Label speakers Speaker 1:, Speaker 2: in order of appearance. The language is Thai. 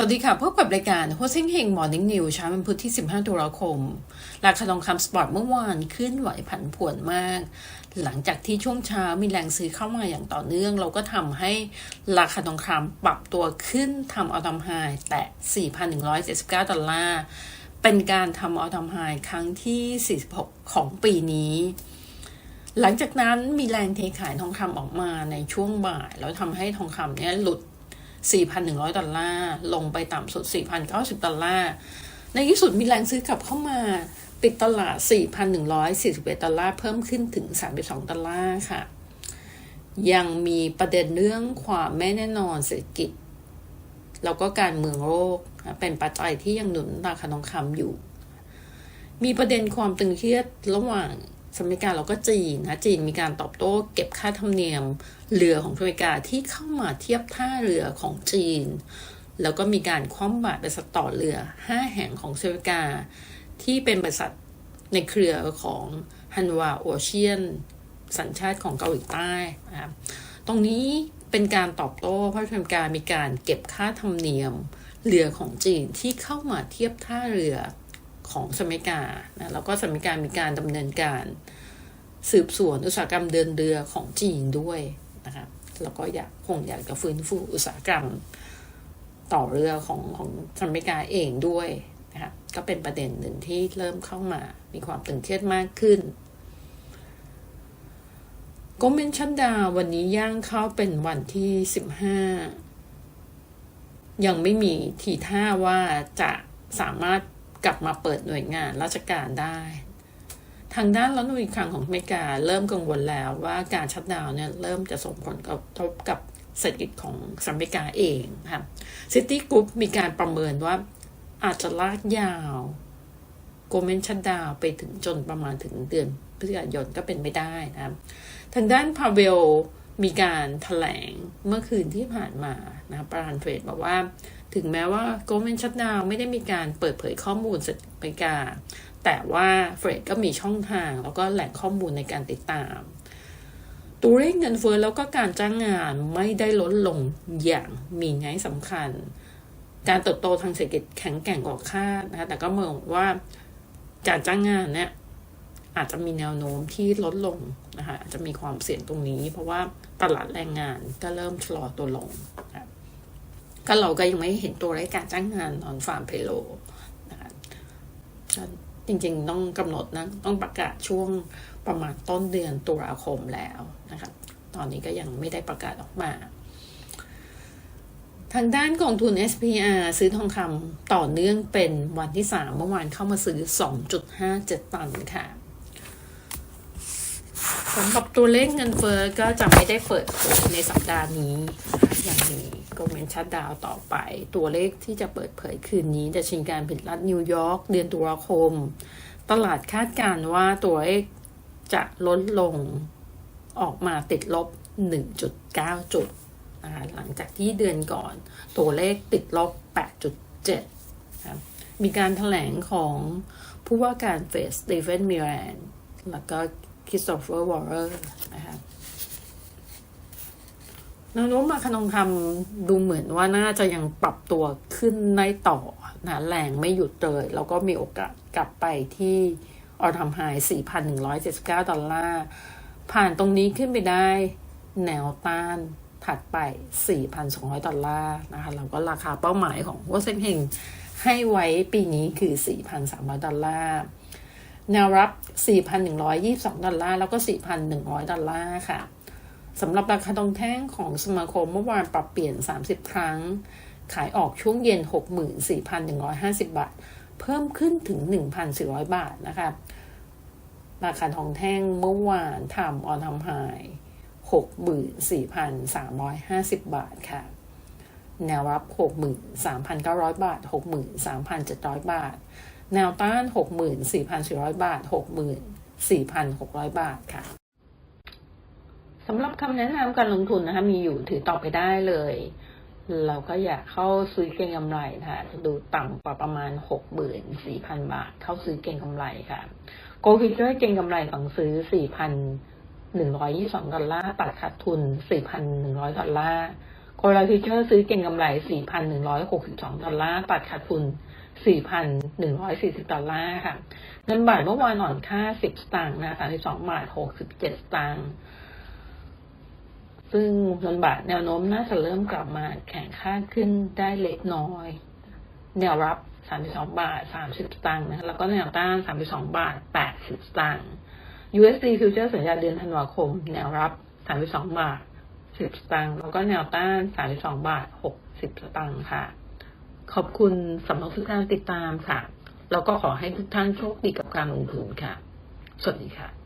Speaker 1: สวัสดีค่ะ พบกับรายการโฮเซ็งเฮงมอร์นิ่งนิวเช้าวันพุธที่ 15 ตุลาคม ราคาทองคำสปอร์ตเมื่อวานขึ้นไหวผันผวนมาก หลังจากที่ช่วงเช้ามีแรงซื้อเข้ามาอย่างต่อเนื่อง เราก็ทำให้ราคาทองคำปรับตัวขึ้นทำเอาทำไฮแตะ4,179 ดอลลาร์ เป็นการทำเอาทำไฮครั้งที่ 46 ของปีนี้หลังจากนั้นมีแรงเทขายทองคำออกมาในช่วงบ่าย แล้วทำให้ทองคำเนี่ยหลุด 4,100 ดอลลาร์ ลงไปต่ำสุด 4,090 ดอลลาร์ ในที่สุดมีแรงซื้อกลับเข้ามาปิดตลาด 4,141 ดอลลาร์ เพิ่มขึ้นถึง 32 ดอลลาร์ค่ะ ยังมีประเด็นเรื่องความไม่แน่นอนเศรษฐกิจ แล้วก็การเมืองโลกเป็นปัจจัยที่ยังหนุนราคาทองคำอยู่ มีประเด็นความตึงเครียดระหว่าง สหรัฐอเมริกาแล้วก็จีนนะจีนมีการตอบโต้เก็บค่าธรรมเนียมเรือของอเมริกาที่เข้ามาเทียบท่าเรือของจีน แล้วก็มีการคว่ำบาตรบริษัทต่อเรือ 5 แห่งของอเมริกา ที่เป็นบริษัทในเครือของฮันวาโอเชียนสัญชาติของเกาหลีใต้นะครับตรงนี้เป็นการตอบโต้เพราะอเมริกามีการเก็บค่าธรรมเนียมเรือของจีนที่เข้ามาเทียบท่าเรือ ของสหรัฐอเมริกานะแล้วก็สหรัฐอเมริกามีการดำเนินการสืบสวนอุตสาหกรรมเดินเรือของจีนด้วยนะครับ แล้วก็อยากคงอยากจะฟื้นฟูอุตสาหกรรมต่อเรือของของสหรัฐอเมริกาเองด้วยนะครับ ก็เป็นประเด็นหนึ่งที่เริ่มเข้ามา มีความตึงเครียดมากขึ้นกเมนชันดาวันนี้ย่างเข้าเป็นวันที่สิบห้ายังไม่มีทีท่าว่าจะสามารถ กลับมาเปิดหน่วยงานราชการได้ ทางด้านรัฐมนตรีคลังของอเมริกาเริ่มกังวลแล้วว่าการชัดดาวน์เนี่ยเริ่มจะส่งผลกระทบกับเศรษฐกิจของสหรัฐอเมริกาเองค่ะซิตี้กรุ๊ปมีการประเมินว่าอาจจะลากยาวโกลเมนชัดดาวไปถึงจนประมาณถึงเดือนพฤศจิกายนก็เป็นไม่ได้นะทางด้านพาเวล มีการถแถลงเมื่อคืนที่ผ่านมานะประธานเทรดบอกว่า ถึงแม้ว่า Goldman s h u t d o w ไม่ได้มีการเปิดเผยข้อมูลสหริกา แต่ว่าเฟดก็มีช่องทาง แล้วก็แหล่งข้อมูลในการติดตาม ตัวเลขเงินเฟ้อแล้วก็การจ้างงานไม่ได้ลดลงอย่างมีนัยสำคัญ การเติบโตทางเศรษฐกิจแข็งแกร่งกว่าคาดนะคะแต่ก็มองว่าการจ้างงานเนี่ย อาจจะมีแนวโน้มที่ลดลงนะคะอาจจะมีความเสี่ยงตรงนี้ เพราะว่าตลาดแรงงานก็เริ่มชะลอตัวลงนะก็เราก็ยังไม่เห็นตัวเลขการจ้างงานนอนฟาร์มเพโลนะคะจริงๆต้องกำหนดนะต้องประกาศช่วงประมาณต้นเดือนตุลาคมแล้วนะครับตอนนี้ก็ยังไม่ได้ประกาศออกมา ทางด้านกองทุน SPR ซื้อทองคำต่อเนื่องเป็นวันที่ 3 เมื่อวานเข้ามาซื้อ 2.57 ตันค่ะ สำหรับตัวเลขเงินเฟอ้อก็จะไม่ได้เปิดเผยในสัปดาห์นี้ อย่างมีโกลเมนชัดดาวต่อไป ตัวเลขที่จะเปิดเผยคืนนี้จะชิงการผิดรัฐนิวยอร์กเดือนตุลาคม ตลาดคาดการว่าตัวเลขจะลดลงออกมาติดลบ 1.9 จุดนะะหลังจากที่เดือนก่อน ตัวเลขติดลบ 8.7ครับมีการถแถลงของผู้ว่าการเฟสสตีเฟนมิรนแล้วก็ คริสโตเฟอร์วอร์เรอร์นะคะแนวโน้มมาคานองคำดูเหมือนว่าน่าจะยังปรับตัวขึ้นในต่อนะแรงไม่หยุดเลย แล้วก็มีโอกาสกลับไปที่ออทำไฮ4,179 ดอลลาร์ ผ่านตรงนี้ขึ้นไปได้แนวต้านถัดไป 4,200 ดอลลาร์นะคะแล้วก็ราคาเป้าหมายของวอเซนเฮงให้ไว้ปีนี้คือ 4,300 ดอลลาร์ แนวรับ 4,122 ดอลลาร์ แล้วก็ 4,100 ดอลลาร์ค่ะสำหรับราคาทองแท่งของสมาคมเมื่อวานปรับเปลี่ยน 30 ครั้ง ขายออกช่วงเย็น 64,150 บาท เพิ่มขึ้นถึง 1,400 บาทนะคะราคาทองแท่งเมื่อวานทำออนทำไฮ64,350 บาทค่ะ แนวรับ 63,900 บาท 63,700 บาท แนวต้าน 64,400 บาท 64,600 บาทค่ะสำหรับคำแนะนำการลงทุนนะคะ มีอยู่ถือต่อไปได้เลย เราก็อยากเข้าซื้อเก็งกำไรค่ะดูต่ำกว่าประมาณ 64,000 บาท เข้าซื้อเก็งกำไรค่ะ โกฟิเจอร์เก็งกำไรของซื้อ 4,122 ดอลลาร์ตัดขาดทุน 4,100 ดอลลาร์โคลาฟิเจอร์ซื้อเก็งกำไร 4,162 ดอลลาร์ตัดขาดทุน 4,140 ดอลลาร์ค่ะ เงินบาทเมื่อวานอ่อนค่า 10 สตางค์นะ32บาท 67 สตางค์ซึ่งเงินบาทแนวโน้มน่าจะเริ่มกลับมาแข็งค่าขึ้นได้เล็กน้อย แนวรับ 32 บาท 30 สตางค์นะแล้วก็แนวต้าน 32 บาท 80 สตางค์ USD ฟิวเจอร์สัญญาเดือนธันวาคม แนวรับ 32 บาท 10 สตางค์แล้วก็แนวต้าน 32 บาท 60 สตางค์ค่ะ ขอบคุณสำหรับทุกการติดตามค่ะ แล้วก็ขอให้ทุกท่านโชคดีกับการลงทุนค่ะ สวัสดีค่ะ